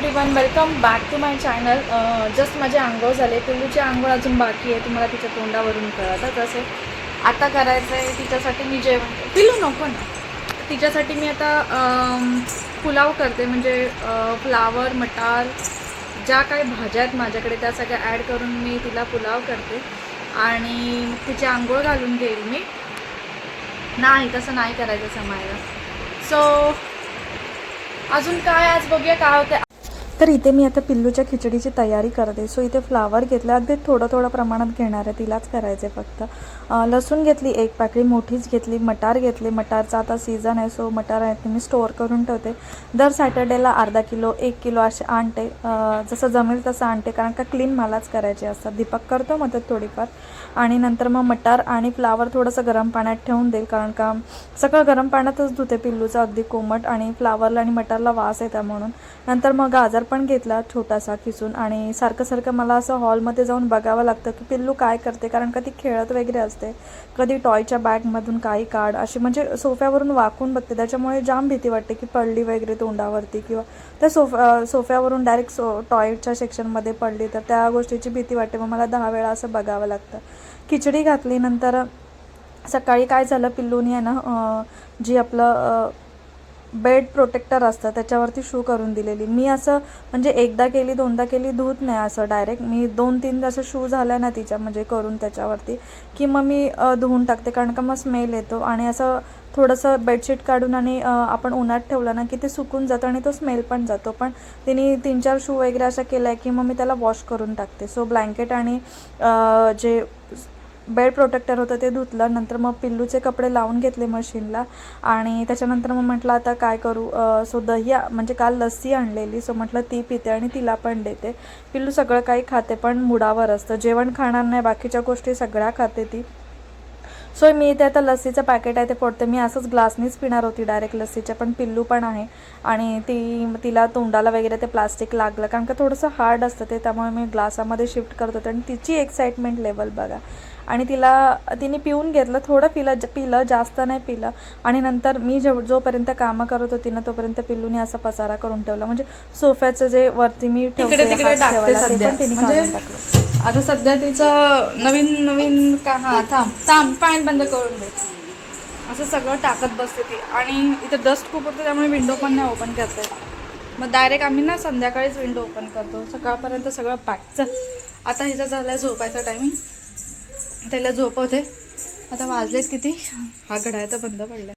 Everyone welcome back to my channel just माझे आंघोळ झाले. पिल्लूची आंघोळ अजून बाकी आहे. तुम्हाला तिच्या तोंडावरून कळतं तसे. आता करायचं आहे तिच्यासाठी मी जेवण. पिल्लू नको ना. तिच्यासाठी मी आता पुलाव करते. म्हणजे फ्लावर मटार ज्या काही भाज्या आहेत माझ्याकडे त्या सगळ्या ॲड करून मी तिला पुलाव करते. आणि तिची आंघोळ घालून घेईल मी. नाही तसं नाही करायचं समायला सो अजून काय आज बघूया काय होतं तर इथे मी आता पिल्लूच्या खिचडीची तयारी करते. सो इथे फ्लावर घेतलं अगदी थोडं थोडं प्रमाणात घेणार आहे. तिलाच करायचं आहे फक्त लसूण घेतली एक पाकळी. मोठीच घेतली मटार घेतली. मटारचा आता सीझन आहे. सो मटार आहे ते मी स्टोअर करून ठेवते. दर सॅटर्डेला अर्धा किलो एक किलो असे आणते जसं जमेल तसं आणते कारण का क्लीन मलाच करायचे असतात. दीपक करतो मदत थोडीफार. आणि नंतर मग मटार आणि फ्लावर थोडंसं गरम पाण्यात ठेवून देईल. कारण का सगळं गरम पाण्यातच धुते पिल्लूचं. अगदी कोमट. आणि फ्लावरला आणि मटारला वास येतात म्हणून. नंतर मग गाजर पण घेतला छोटासा खिसून आणि सारखं सारखं मला असं हॉलमध्ये जाऊन बघावं लागतं की पिल्लू काय करते कारण का ती खेळत वगैरे असते कधी टॉयच्या बॅगमधून काही काढ अशी म्हणजे सोफ्यावरून वाकून बघते. त्याच्यामुळे जाम भीती वाटते की पडली वगैरे तोंडावरती किंवा त्या सोफ्या सोफ्यावरून डायरेक्ट सो टॉयच्या सेक्शनमध्ये पडली तर त्या गोष्टीची भीती वाटते. मग मला दहा वेळा असं बघावं लागतं. खिचडी घातली नंतर सकाळी काय झालं पिल्लूनी आहे ना जी आपलं बेड प्रोटेक्टर असतं त्याच्यावरती शू करून दिलेली. मी असं म्हणजे एकदा केली दोनदा केली धुत नाही असं डायरेक्ट मी दोन तीन असं शू झाल्या ना तिच्या म्हणजे करून त्याच्यावरती की मग मी धुवून टाकते. कारण का मग स्मेल येतो आणि असं थोडंसं बेडशीट काढून आणि आपण उन्हात ठेवलं ना की ते सुकून जातं आणि तो स्मेल पण जातो. पण तिने तीन चार शू वगैरे असा केला आहे की मग मी त्याला वॉश करून टाकते. सो ब्लँकेट आणि जे बेड प्रोटेक्टर होतं ते धुतलं. नंतर मग पिल्लूचे कपडे लावून घेतले मशीनला. आणि त्याच्यानंतर मग म्हटलं आता काय करू? सो दही म्हणजे काल लस्सी आणलेली. सो म्हटलं ती पिते आणि तिला पण देते. पिल्लू सगळं काही खाते पण मुडावर असतं. जेवण खाणार नाही बाकीच्या गोष्टी सगळ्या खाते ती. सो मी इथे आता लस्सीचं पॅकेट आहे ते फोडते. मी असंच ग्लासनीच पिणार होती डायरेक्ट लस्सीच्या पण पिल्लू पण आहे. आणि ती तिला तोंडाला वगैरे ते प्लास्टिक लागलं. कारण का थोडंसं हार्ड असतं ते त्यामुळे मी ग्लासामध्ये शिफ्ट करत होते. आणि तिची एक्साइटमेंट लेवल बघा. आणि तिला तिने पिऊन घेतलं थोडं पिलं ज- पिलं जास्त नाही पिलं. आणि नंतर मी जेव जोपर्यंत कामं करत होती ना तोपर्यंत पिल्लूने असा पसारा करून ठेवला. म्हणजे सोफ्याचं जे वरती मी ठेवते. पण म्हणजे- आता सध्या तिचं नवीन नवीन का हा थांब थांब पॅन बंद करून दे. असं सगळं टाकत बसते ती. आणि इथं डस्ट खूप होतं त्यामुळे विंडो पण नाही ओपन करता मग डायरेक्ट आम्ही ना संध्याकाळीच विंडो ओपन करतो. सकाळपर्यंत सगळं पॅकचं आता हिचं झालं झोपायचा टायमिंग त्याला झोपवते आता वाजलेत किती? हा घड्याळ तर बंद पडला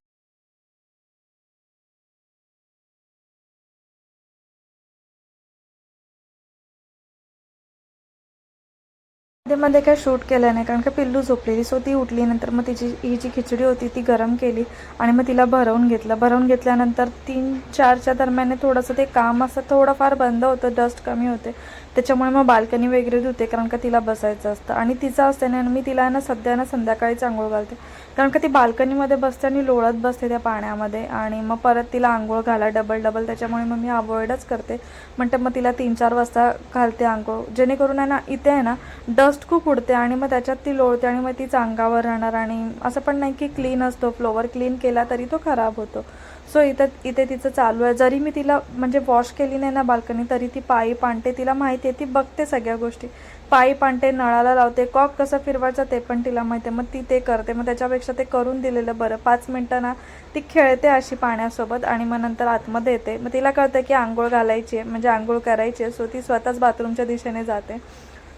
मध्ये मध्ये काय शूट केलं नाही कारण का पिल्लू झोपलेली. सो ती उठली नंतर मग तिची ही जी खिचडी होती ती गरम केली आणि मग तिला भरवून घेतलं. भरवून घेतल्यानंतर तीन चारच्या दरम्यान थोडंसं ते काम असं थोडंफार बंद होतं डस्ट कमी होते. त्याच्यामुळे मग बाल्कनी वगैरे धुते कारण का तिला बसायचं असतं. आणि तिचं असते ना मी तिला ना सध्या ना संध्याकाळीच आंघोळ घालते. कारण का ती बाल्कनीमध्ये बसते आणि लोळत बसते त्या पाण्यामध्ये. आणि मग परत तिला आंघोळ घाला डबल डबल त्याच्यामुळे मग मी अवॉइडच करते. म्हणते मग तिला तीन चार वाजता घालते आंघोळ. जेणेकरून आहे ना इथे आहे ना डस्ट खूप उडते आणि मग त्याच्यात ती लोळते आणि मग तीच अंगावर राहणार आणि असं पण नाही की क्लीन असतो फ्लोवर क्लीन केला तरी तो खराब होतो. सो इथं इथे तिचं चालू आहे. जरी मी तिला म्हणजे वॉश केली नाही ना बाल्कनी तरी ती पायी पांटे तिला माहिती आहे ती बघते सगळ्या गोष्टी. पायी पांटे नळाला लावते. कॉक कसं फिरवायचं ते पण तिला माहिती आहे. मग ती ते करते. मग त्याच्यापेक्षा ते करून दिलेलं बरं. पाच मिनटं ना ती खेळते अशी पाण्यासोबत आणि मग नंतर आतमध्ये येते. मग तिला कळतं की आंघोळ घालायची आहे म्हणजे आंघोळ करायची आहे. सो ती स्वतःच बाथरूमच्या दिशेने जाते.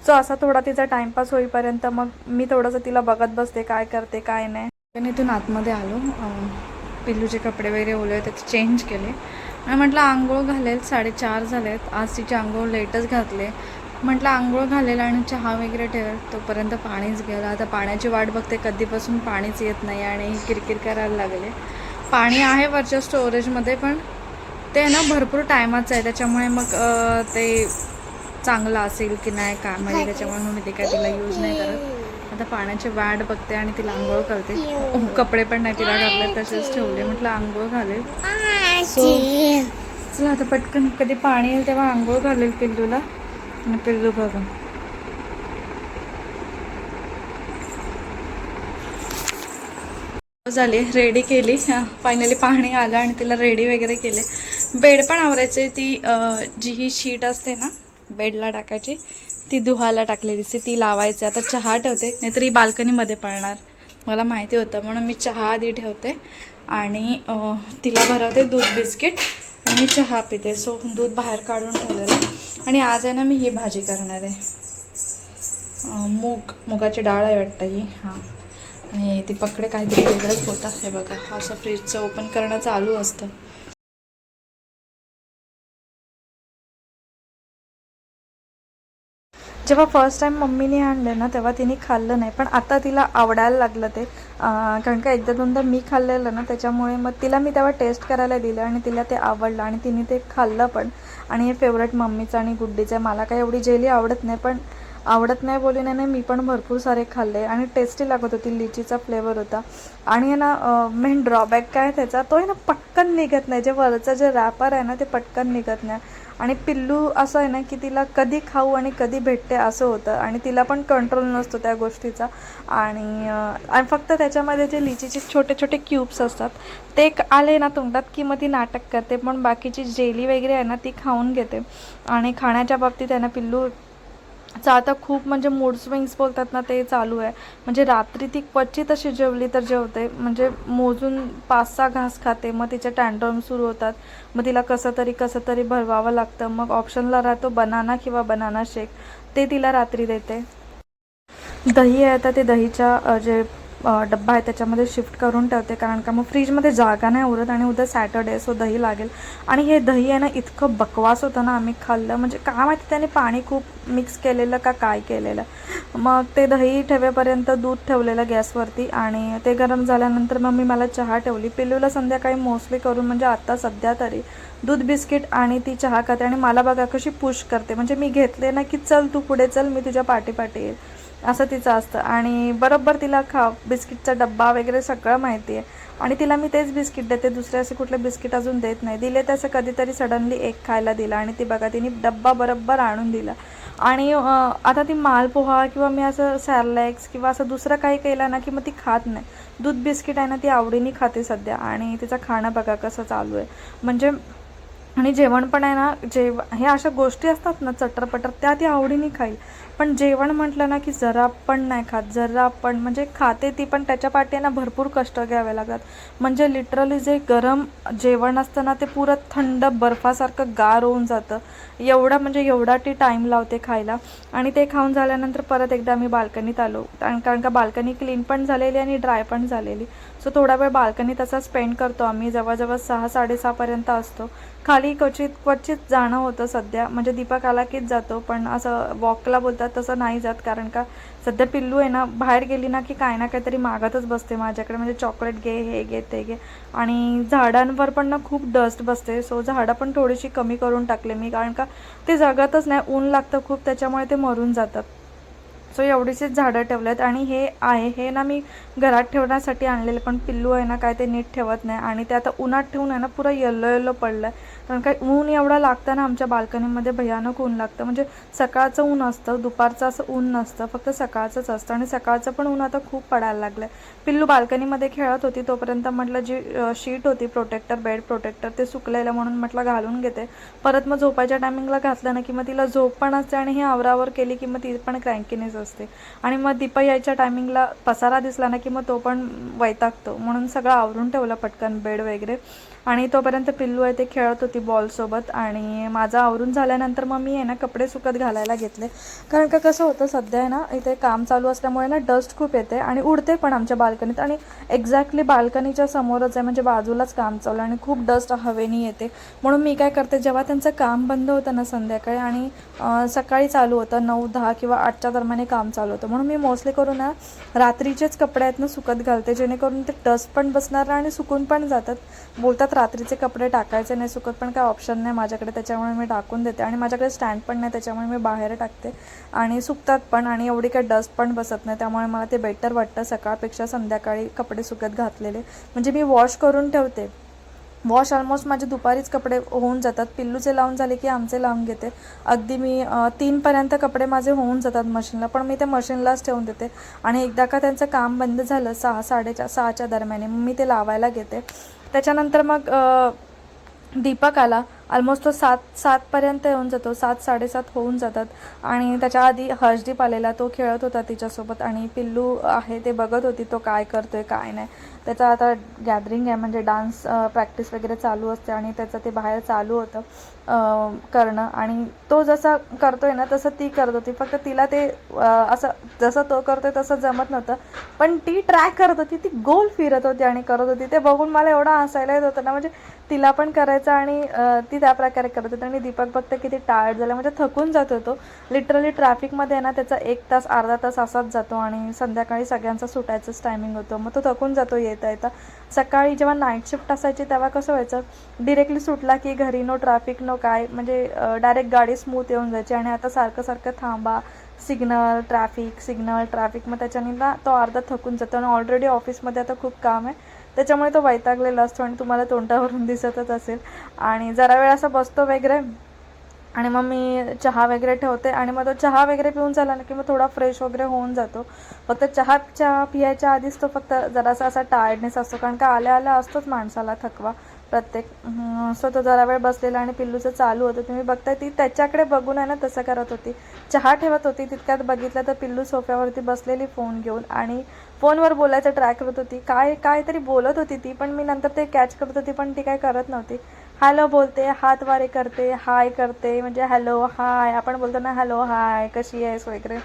सो असा थोडा तिचा टाइमपास होईपर्यंत मग मी थोडंसं तिला बघत बसते काय करते काय नाही. आणि इथून आतमध्ये आलो. पिल्लूचे कपडे वगैरे ओले होते ते चेंज केले. आणि म्हटलं आंघोळ घालेल साडेचार झालेत. आज तिचे आंघोळ लेटच घातले. म्हटलं आंघोळ घालेल आणि चहा वगैरे ठेवेल तोपर्यंत पाणीच गेलं आता पाण्याची वाट बघते कधीपासून पाणीच येत नाही आणि किरकिर करायला लागले. पाणी आहे वरच्या स्टोरेजमध्ये पण ते ना भरपूर टायमाचं आहे. त्याच्यामुळे मग ते चांगलं असेल की नाही काय माहिती त्याच्यामुळे मग मी ते काय तिला यूज नाही करत. आता पाण्याची वाट बघते आणि तिला आंघोळ करते. कपडे पण नाही तिला घातले तसेच ठेवले. म्हटलं आंघोळ घालेल. सो चला आता पटकन कधी पाणी येईल तेव्हा आंघोळ घालेल पिल्लूला आणि पिल्लू बघा झाली रेडी केली. फायनली पाणी आलं आणि तिला रेडी वगैरे केले. बेड पण आवरायचे ती जी ही शीट असते ना बेडला टाकायची. ती धुवायला टाकलेली असते ती लावायची. आता चहा ठेवते नाहीतर ही बाल्कनीमध्ये पळणार मला माहिती होतं म्हणून मी चहा आधी ठेवते. आणि तिला भरवते दूध बिस्किट. आणि चहा पिते. सो दूध बाहेर काढून ठेवलेलं. आणि आज आहे ना मी ही भाजी करणार आहे. मूग मुगाची डाळ आहे वाटतं ही. हां. आणि ती पकडे काहीतरी वेगळंच होतं. हे बघा असं फ्रीजचं ओपन करणं चालू असतं. जेव्हा फर्स्ट टाईम मम्मीने आणलं ना तेव्हा तिने खाल्लं नाही. पण आता तिला आवडायला लागलं ते. कारण का एकदा दोनदा मी खाल्लेलं ना त्याच्यामुळे मग तिला मी तेव्हा टेस्ट करायला दिलं आणि तिला ते आवडलं आणि तिने ते खाल्लं पण. आणि हे फेवरेट मम्मीचं आणि गुड्डीचं आहे. मला काय एवढी जेली आवडत नाही पण आवडत नाही बोली नाही नाही, मी पण भरपूर सारे खाल्ले आणि टेस्टी लागत होती. लिचीचा फ्लेवर होता. आणि आहे ना मेन ड्रॉबॅक काय आहे त्याचा? तो आहे ना पटकन निघत नाही. जे वरचं जे रॅपर आहे ना ते पटकन निघत नाही. आणि पिल्लू असं आहे ना की तिला कधी खाऊ आणि कधी भेटते असं होतं. आणि तिला पण कंट्रोल नसतो त्या गोष्टीचा. आणि आणि फक्त त्याच्यामध्ये जे लिचीचे छोटे छोटे क्यूब्स असतात ते एक आले ना तोंडात की मग ती नाटक करते. पण बाकीची जेली वगैरे आहे ना ती खाऊन घेते. आणि खाण्याच्या बाबतीत आहे ना पिल्लू चा आता खूप म्हणजे मूड स्विंग्स बोलतात ना ते चालू आहे. म्हणजे रात्री ती क्वचित अशी जेवली तर जेवते. म्हणजे मोजून पाच सहा घास खाते. मग तिचे टँड्रम सुरू होतात. मग तिला कसं तरी कसं तरी भरवावं लागतं. मग ऑप्शनला राहतो बनाना किंवा बनाना शेक ते तिला रात्री देते. दही आहे आता ते दहीच्या जे डब्बा आहे त्याच्यामध्ये शिफ्ट करून ठेवते. कारण का मग फ्रीजमध्ये जागा नाही उरत आणि उद्या सॅटर्डे सो दही लागेल. आणि हे दही आहे ना इतकं बकवास होतं ना आम्ही खाल्लं. म्हणजे काय माहिती त्याने पाणी खूप मिक्स केलेलं का काय केलेलं. मग ते दही ठेवेपर्यंत दूध ठेवलेलं गॅसवरती आणि ते गरम झाल्यानंतर मग मी मला चहा ठेवली. पिल्लूला संध्याकाळी मोस्टली करून म्हणजे आत्ता सध्या तरी दूध बिस्किट आणि ती चहा खाते. आणि मला बघा कशी पुश करते. म्हणजे मी घेतले ना की चल तू पुढे चल मी तुझ्या पाठीपाठी येईल. असं तिचं असतं. आणि बरोबर तिला खा बिस्किटचा डब्बा वगैरे सगळं माहिती आहे. आणि तिला मी तेच बिस्किट देते दुसरे असे कुठले बिस्किट अजून देत नाही. दिले तसं कधीतरी सडनली एक खायला दिला आणि ती बघा तिने डब्बा बरोबर आणून दिला. आणि आता ती मालपोहा किंवा मी असं सॅरलॅक्स किंवा असं दुसरं काही केलं ना की मग ती खात नाही. दूध बिस्किट आहे ना ती आवडीने खाते सध्या. आणि तिचं खाणं बघा कसं चालू आहे. म्हणजे आणि जेवण पण आहे ना जेव हे अशा गोष्टी असतात ना चटरपटर त्या ती आवडीने खाईल. पण जेवण म्हटलं ना की जरा पण नाही खात जरा पण. म्हणजे खाते ती पण त्याच्या पाठी ना भरपूर कष्ट घ्यावे लागतात. म्हणजे लिटरली जे गरम जेवण असतं ना ते पुरं थंड बर्फासारखं गार होऊन जातं. एवढा म्हणजे एवढा ती टाईम लावते खायला. आणि ते खाऊन झाल्यानंतर परत एकदा आम्ही बाल्कनीत आलो. कारण का बाल्कनी क्लीन पण झालेली आणि ड्राय पण झालेली. सो थोडा वेळ बाल्कनीत असा स्पेंड करतो आम्ही. जवळजवळ सहा साडेसहापर्यंत असतो. खाली क्वचित क्वचित जाणं होतं सध्या. म्हणजे दीपक आला कीच जातो पण असं वॉकला बोलतात तसं नाही जात. कारण का सध्या पिल्लू आहे ना बाहेर गेली ना की काय ना काहीतरी मागतच बसते माझ्याकडे. म्हणजे चॉकलेट घे हे घे ते घे. आणि झाडांवर पण ना खूप डस्ट बसते. सो झाडं पण थोडीशी कमी करून टाकले मी. कारण का ते जगतच नाही. ऊन लागतं खूप त्याच्यामुळे ते मरून जातात. सो एवढीचीच झाडं ठेवलेत आणि हे आहे हे ना मी घरात ठेवण्यासाठी आणलेलं पण पिल्लू आहे ना काय ते नीट ठेवत नाही आणि ते आता उन्हात ठेवून आहे ना पुरा येल्लो येल्लो पडलं आहे कारण काय ऊन एवढं लागतं ना आमच्या बाल्कनीमध्ये भयानक ऊन लागतं. म्हणजे सकाळचं ऊन असतं दुपारचं असं ऊन नसतं फक्त सकाळचंच असतं आणि सकाळचं पण ऊन आता खूप पडायला लागलं आहे पिल्लू बाल्कनीमध्ये खेळत होती तोपर्यंत म्हटलं जी शीट होती प्रोटेक्टर बेड प्रोटेक्टर ते सुकलेलं म्हणून म्हटलं घालून घेते. परत मग झोपायच्या टायमिंगला घातलं ना की मग तिला झोप पण असते आणि ही आवरावर केली की मग ती पण क्रँकीनेच असते. आणि मग दीपा यायच्या टायमिंगला पसारा दिसला ना की मग तो पण वैतागतो. म्हणून सगळं आवरून ठेवलं पटकन बेड वगैरे. आणि तोपर्यंत पिल्लू आहे ते खेळत होती बॉलसोबत आणि माझं आवरून झाल्यानंतर मग मी आहे ना कपडे सुकत घालायला घेतले. कारण का कसं होतं सध्या आहे ना इथे काम चालू असल्यामुळे ना डस्ट खूप येते आणि उडते पण आमच्या बाल्कनीत आणि एक्झॅक्टली बाल्कनीच्या समोरच आहे म्हणजे बाजूलाच काम चालू आहे आणि खूप डस्ट हवेनी येते. म्हणून मी काय करते जेव्हा त्यांचं काम बंद होतं ना संध्याकाळी आणि सकाळी चालू होतं नऊ दहा किंवा आठच्या दरम्यान काम चालू होतं. म्हणून मी मोस्टली करून ना रात्रीचेच कपडे आहेत ना सुकत घालते जेणेकरून ते डस्ट पण बसणार आणि सुकून पण जातात. बोलतात रात्रीचे कपडे टाकायचे नाही सुकत पण काय ऑप्शन नाही माझ्याकडे त्याच्यामुळे मी टाकून देते. आणि माझ्याकडे स्टँड पण नाही त्याच्यामुळे मी बाहेर टाकते. आणि सुकतात पण आणि एवढी काही डस्ट पण बसत नाही त्यामुळे मला ते बेटर वाटतं सकाळपेक्षा संध्याकाळी कपडे सुकत घातलेले. म्हणजे मी वॉश करून ठेवते. वॉश ऑलमोस्ट माझे दुपारीच कपडे होऊन जातात. पिल्लूचे लावून झाले की आमचे लावून घेते. अगदी मी तीनपर्यंत कपडे माझे होऊन जातात मशीनला पण मी ते मशीनलाच ठेवून देते. आणि एकदा का त्यांचं काम बंद झालं सहा साडेचार सहाच्या दरम्याने मग मी ते लावायला घेते. त्याच्यानंतर मग दीपक आला. ऑलमोस्ट तो सात सातपर्यंत येऊन जातो. सात साडेसात होऊन जातात. आणि त्याच्या आधी हर्षदीप आलेला तो खेळत होता तिच्यासोबत आणि पिल्लू आहे ते बघत होती तो काय करतोय काय नाही. त्याचा आता गॅदरिंग आहे. म्हणजे डान्स प्रॅक्टिस वगैरे चालू असते आणि त्याचं ते बाहेर चालू होतं करणं. आणि तो जसा करतोय ना तसं ती करत होती. फक्त तिला ते असं जसं तो करतोय तसं जमत नव्हतं. पण ती ट्रॅक करत होती. ती गोल फिरत होती आणि करत होती. ते बघून मला एवढं हसायला येत होतं ना. म्हणजे तिला पण करायचं आणि ती त्या प्रकारे करत होती. आणि दीपक बघतं किती टायर्ड झाला. म्हणजे थकून जात होतो. लिटरली ट्रॅफिकमध्ये ना त्याचा एक तास अर्धा तास असाच जातो. आणि संध्याकाळी सगळ्यांचा सुटायचंच टायमिंग होतं. मग तो थकून जातो येता येता. सकाळी जेव्हा नाईट शिफ्ट असायची तेव्हा कसं व्हायचं? डिरेक्टली सुटला की घरी नो ट्रॅफिक नो काय. म्हणजे डायरेक्ट गाडी स्मूथ येऊन जायची. आणि आता सारखं सारखं थांबा. सिग्नल ट्रॅफिक सिग्नल ट्रॅफिक मग त्याच्याने ना तो अर्धा थकून जातो. आणि ऑलरेडी ऑफिसमध्ये आता खूप काम आहे. त्याच्यामुळे तो वैतागलेला असतो आणि तुम्हाला तोंडावरून दिसतच असेल. आणि जरा वेळ असा बसतो वगैरे. आणि मग मी चहा वगैरे ठेवते आणि मग तो चहा वगैरे पिऊन झाला ना की मग थोडा फ्रेश वगैरे होऊन जातो. फक्त चहा चहा पियायच्या आधीच तो फक्त जरासा असा टायर्डनेस असतो. कारण का आल्या आल्या असतोच माणसाला थकवा प्रत्येक. सो तो जरा वेळ बसलेला आणि पिल्लूचं चालू होतं. तुम्ही बघताय ती त्याच्याकडे बघून आहे ना तसं करत होती. चहा ठेवत होती तितक्यात बघितलं तर पिल्लू सोफ्यावरती बसलेली फोन घेऊन आणि फोनवर बोलायचं ट्राय करत होती. काय काय तरी बोलत होती ती पण मी नंतर ते कॅच करत होती पण ती काय करत नव्हती. हॅलो बोलते हात वारे करते हाय करते म्हणजे हॅलो हाय आपण बोलतो ना हॅलो हाय कशी आहेस वगैरे.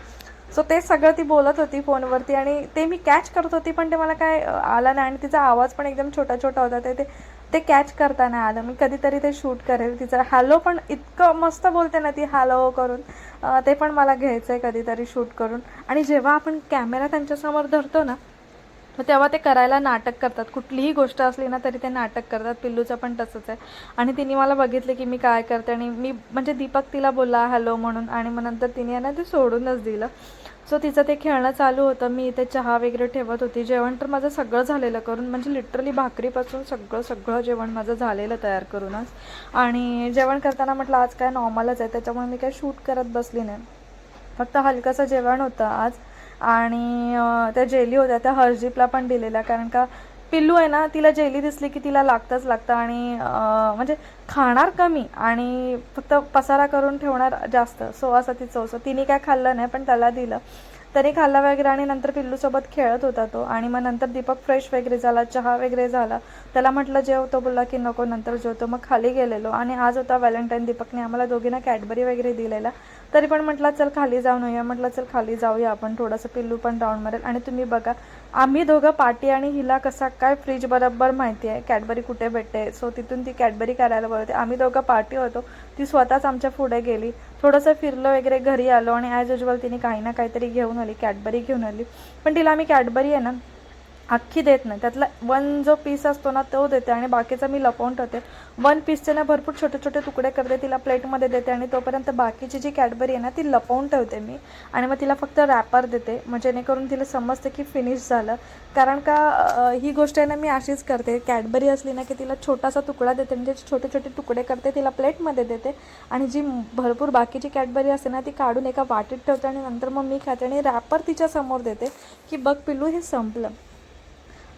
सो ते सगळं ती बोलत होती फोनवरती आणि ते मी कॅच करत होती पण ते मला काय आलं नाही आणि तिचा आवाज पण एकदम छोटा छोटा होता. ते ते ते कॅच करताना आलं. मी कधीतरी ते शूट करेल. तिचं हॅलो पण इतकं मस्त बोलते ना ती हॅलो करून. ते पण मला घ्यायचं आहे कधीतरी शूट करून. आणि जेव्हा आपण कॅमेरा त्यांच्यासमोर धरतो ना मग तेव्हा ते करायला नाटक करतात. कुठलीही गोष्ट असली ना तरी ते नाटक करतात. पिल्लूचं पण तसंच आहे. आणि तिने मला बघितले की मी काय करते आणि मी म्हणजे दीपक तिला बोलला हॅलो म्हणून. आणि मग नंतर तिने आहे ना ते सोडूनच दिलं. सो तिचं ते खेळणं चालू होतं. मी इथे चहा वगैरे ठेवत होती. जेवण तर माझं सगळं झालेलं करून म्हणजे लिटरली भाकरीपासून सगळं सगळं जेवण माझं झालेलं तयार करूनच. आणि जेवण करताना म्हटलं आज काय नॉर्मलच आहे. त्याच्यामुळे मी काय शूट करत बसली नाही. फक्त हलकंसं जेवण होतं आज. आणि त्या जेली होत्या त्या हर्जीपला पण दिलेल्या. कारण का पिल्लू आहे ना तिला जेली दिसली की तिला लागतंच लागतं आणि म्हणजे खाणार कमी आणि फक्त पसारा करून ठेवणार जास्त. सो असं तिचं असं तिने काय खाल्लं नाही पण त्याला दिलं. तरी खाल्ला वगैरे आणि नंतर पिल्लूसोबत खेळत होता तो. आणि मग नंतर दीपक फ्रेश वगैरे झाला चहा वगैरे झाला. त्याला म्हटलं जेव. तो बोलला की नको. नंतर जेवतो मग खाली गेलेलो. आणि आज होता व्हॅलेंटाईन. दीपकने आम्हाला दोघींना कॅडबरी वगैरे दिलेला. तरी पण म्हटलं चल खाली जाऊन येऊया म्हटलं चल खाली जाऊया आपण. थोडंसं पिल्लू पण राऊंड मारेल. आणि तुम्ही बघा आम्ही दोघं पाटी आणि हिला कसा काय फ्रीज बरोबर माहिती आहे कॅडबरी कुठे भेटते. सो तिथून ती कॅडबरी करायला बोलते. आम्ही दोघं पार्टी होतो. ती स्वतःच आमच्या पुढे गेली. थोडंसं फिरलो वगैरे घरी आलो आणि ॲज युजल तिने काही ना काहीतरी घेऊन आली कॅडबरी घेऊन आली. पण तिला आम्ही कॅडबरी आहे ना अख्खी देत नाही. त्यातला वन जो पीस असतो ना तो देते आणि बाकीचा मी लपवून ठेवते. वन पीसचे ना भरपूर छोटे छोटे तुकडे करते तिला प्लेटमध्ये देते आणि तोपर्यंत बाकीची जी कॅडबरी आहे ना ती लपवून ठेवते मी. आणि मग तिला फक्त रॅपर देते मग जेणेकरून तिला समजते की फिनिश झालं. कारण का ही गोष्ट आहे ना मी अशीच करते. कॅडबरी असली ना की तिला छोटासा तुकडा देते म्हणजे छोटे छोटे तुकडे करते तिला प्लेटमध्ये देते. आणि जी भरपूर बाकीची कॅडबरी असते ना ती काढून एका वाटीत ठेवते आणि नंतर मग मी खाते आणि रॅपर तिच्या समोर देते की बघ पिल्लू हे संपलं.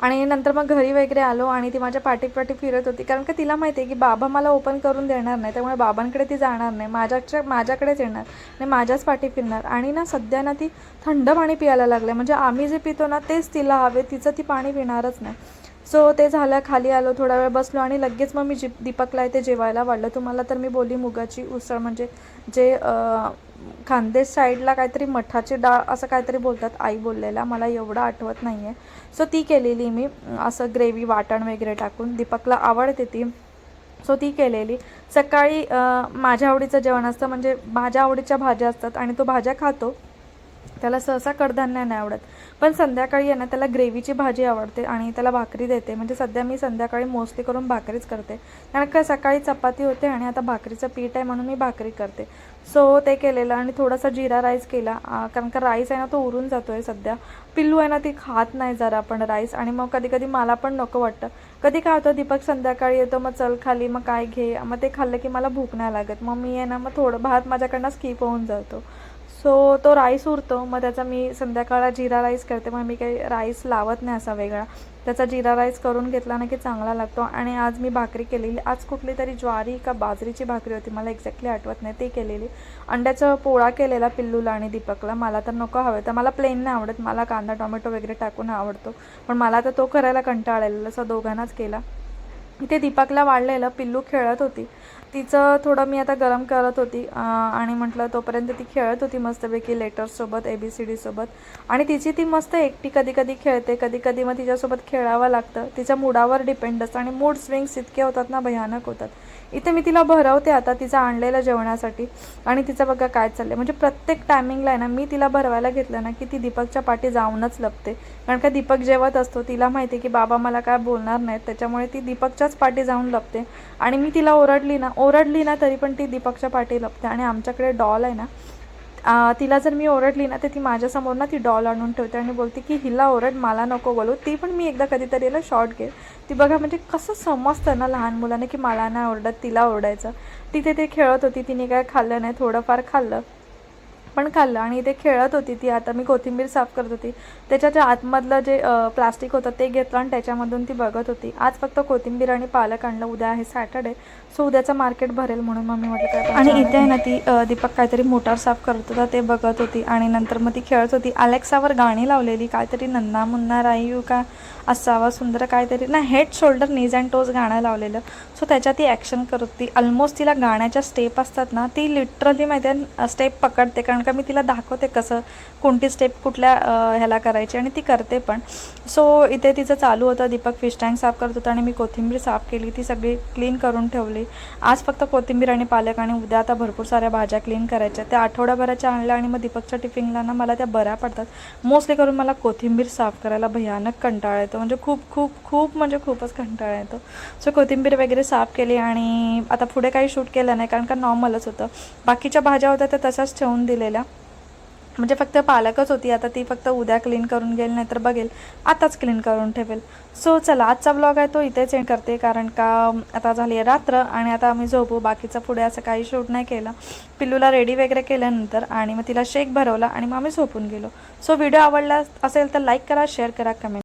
आणि नंतर मग घरी वगैरे आलो आणि ती माझ्या पाठी पाठी फिरत होती. कारण का तिला माहिती आहे की बाबा मला ओपन करून देणार नाही. त्यामुळे बाबांकडे ती जाणार नाही. माझ्याच्या माझ्याकडेच येणार आणि माझ्याच पाठी फिरणार. आणि ना सध्या ना ती थंड पाणी पियायला लागले. म्हणजे आम्ही जे पितो ना तेच तिला हवे. तिचं ती पाणी पिणारच नाही. सो ते झालं खाली आलो थोडा वेळ बसलो आणि लगेच मग मी जी दीपकला इथे जेवायला वाढलं. तुम्हाला तर मी बोली मुगाची उसळ म्हणजे जे खानदेश साईडला काहीतरी मठाची डाळ असं काहीतरी बोलतात. आई बोललेला मला एवढं आठवत नाही आहे सो ती केलेली मी असं ग्रेव्ही वाटण वगैरे टाकून दीपकला आवडते ती. सो ती केलेली. सकाळी माझ्या आवडीचं जेवण असतं म्हणजे माझ्या आवडीच्या भाज्या असतात आणि तो भाज्या खातो. त्याला सहसा कडधान्य नाही आवडत. पण संध्याकाळी आहे ना त्याला ग्रेव्हीची भाजी आवडते आणि त्याला भाकरी देते. म्हणजे सध्या मी संध्याकाळी मोस्टली करून भाकरीच करते. कारण का सकाळी चपाती होते आणि आता भाकरीचं पीठ आहे म्हणून मी भाकरी करते. सो ते केलेलं आणि थोडासा जिरा राईस केला. कारण का राईस आहे ना तो उरून जातो आहे सध्या. पिल्लू आहे ना ती खात नाही जरा पण राईस आणि मग कधी कधी मला पण नको वाटतं. कधी काय होतं दीपक संध्याकाळी येतो मग चल खाली मग काय घे. मग ते खाल्लं की मला भूक नाही लागत. मग मी आहे ना मग थोडं भात माझ्याकडनं स्किप होऊन जातो. सो तो राईस उरतो. मग त्याचा मी संध्याकाळला जिरा राईस करते. मग मी काही राईस लावत नाही असा वेगळा. त्याचा जिरा राईस करून घेतला ना की चांगला लागतो. आणि आज मी भाकरी केलेली. आज कुठली तरी ज्वारी का बाजरीची भाकरी होती. मला एक्झॅक्टली आठवत नाही. ती केलेली. अंड्याचा पोळा केलेला पिल्लूला आणि दीपकला. मला तर नको हवे. तर मला प्लेन नाही आवडत. मला कांदा टोमॅटो वगैरे टाकून आवडतो. पण मला तर तो करायला कंटाळा आलेला असा दोघांनाच केला. इथे दीपकला वाढलेलं पिल्लू खेळत होती. तिचं थोडं मी आता गरम करत होती आणि म्हटलं तोपर्यंत ती खेळत होती मस्तपैकी लेटर्ससोबत ए बी सी डीसोबत आणि तिची ती मस्त एकटी कधी कधी खेळते कधी कधी मग तिच्यासोबत खेळावं लागतं. तिच्या मूडावर डिपेंड असतं आणि मूड स्विंग्स इतके होतात ना भयानक होतात. इथे मी तिला भरवते आता तिचं आणलेलं जेवणासाठी. आणि तिचं बघा काय चाललंय. म्हणजे प्रत्येक टायमिंगला आहे ना मी तिला भरवायला घेतलं ना की ती दीपकच्या पाठी जाऊनच लपते. कारण का दीपक जेवत असतो तिला माहिती आहे की बाबा मला काय बोलणार नाहीत. त्याच्यामुळे ती दीपकच्याच पाठी जाऊन लपते. आणि मी तिला ओरडली ना ओरडली ना तरी पण ती दीपकच्या पाठी लपते. आणि आमच्याकडे डॉल आहे ना तिला जर मी ओरडली ना तर ती माझ्यासमोर ना ती डॉल आणून ठेवते आणि बोलते की हिला ओरड मला नको बोलू. ती पण मी एकदा कधीतरी ना शॉर्ट घेईल. ती बघा म्हणजे कसं समजतं ना लहान मुलाने की मला नाही ओरडत तिला ओरडायचं. तिथे ते खेळत होती तिने काय खाल्लं नाही थोडंफार खाल्लं. पण खाल्लं आणि इथे खेळत होती ती. आता मी कोथिंबीर साफ करत होती. त्याच्या ज्या आतमधलं जे प्लास्टिक होतं ते घेतलं आणि त्याच्यामधून ती बघत होती. आज फक्त कोथिंबीर आणि पालक आणलं उद्या आहे सॅटर्डे सो उद्याचं मार्केट भरेल म्हणून मग मी म्हटलं काय आणि इथे आहे ना ती दीपक काहीतरी मोटार साफ करत होता ते बघत होती आणि नंतर मग ती खेळत होती. अलेक्सावर गाणी लावलेली काहीतरी नन्ना मुन्ना रायू का असावा सुंदर काहीतरी ना head shoulder knees and toes गाणं लावलेलं. सो त्याच्यात ती ॲक्शन करत होती. ऑलमोस्ट तिला गाण्याच्या स्टेप असतात ना ती लिटरली माहिती आहे स्टेप पकडते. कारण का मी तिला दाखवते कसं कोणती स्टेप कुठल्या ह्याला करायची आणि ती करते पण. सो इथे तिचं चालू होतं दीपक फिश टँक साफ करत होता आणि मी कोथिंबीर साफ केली. ती सगळी क्लीन करून ठेवली. आज फक्त कोथिंबीर आणि पालक आणि उद्या आता भरपूर साऱ्या भाज्या क्लीन करायच्या. त्या आठवड्याभराच्या आणल्या आणि मग दीपकच्या टिफिनला ना मला त्या बऱ्या पडतात. मोस्टली करून मला कोथिंबीर साफ करायला भयानक कंटाळा येतो. म्हणजे खूप खूप खूप म्हणजे खूपच कंटाळा येतो. सो कोथिंबीर वगैरे साफ केली आणि आता पुढे काही शूट केलं नाही कारण का नॉर्मलच होतं. बाकीच्या भाज्या होत्या त्या तशाच ठेवून दिलेल्या. म्हणजे फक्त पालकच होती आता ती फक्त उद्या क्लीन करून घेईल नाहीतर बघेल. आताच क्लीन करून ठेवेल. सो चला आजचा ब्लॉग आहे तो इथेच एंड करते कारण का आता झाली आहे रात्र आणि आता आम्ही झोपू. बाकीचं पुढे असं काही शूट नाही केलं. पिल्लूला रेडी वगैरे केल्यानंतर आणि मग तिला शेक भरवला आणि मग आम्ही झोपून गेलो. सो व्हिडिओ आवडला असेल तर लाईक करा शेअर करा कमेंट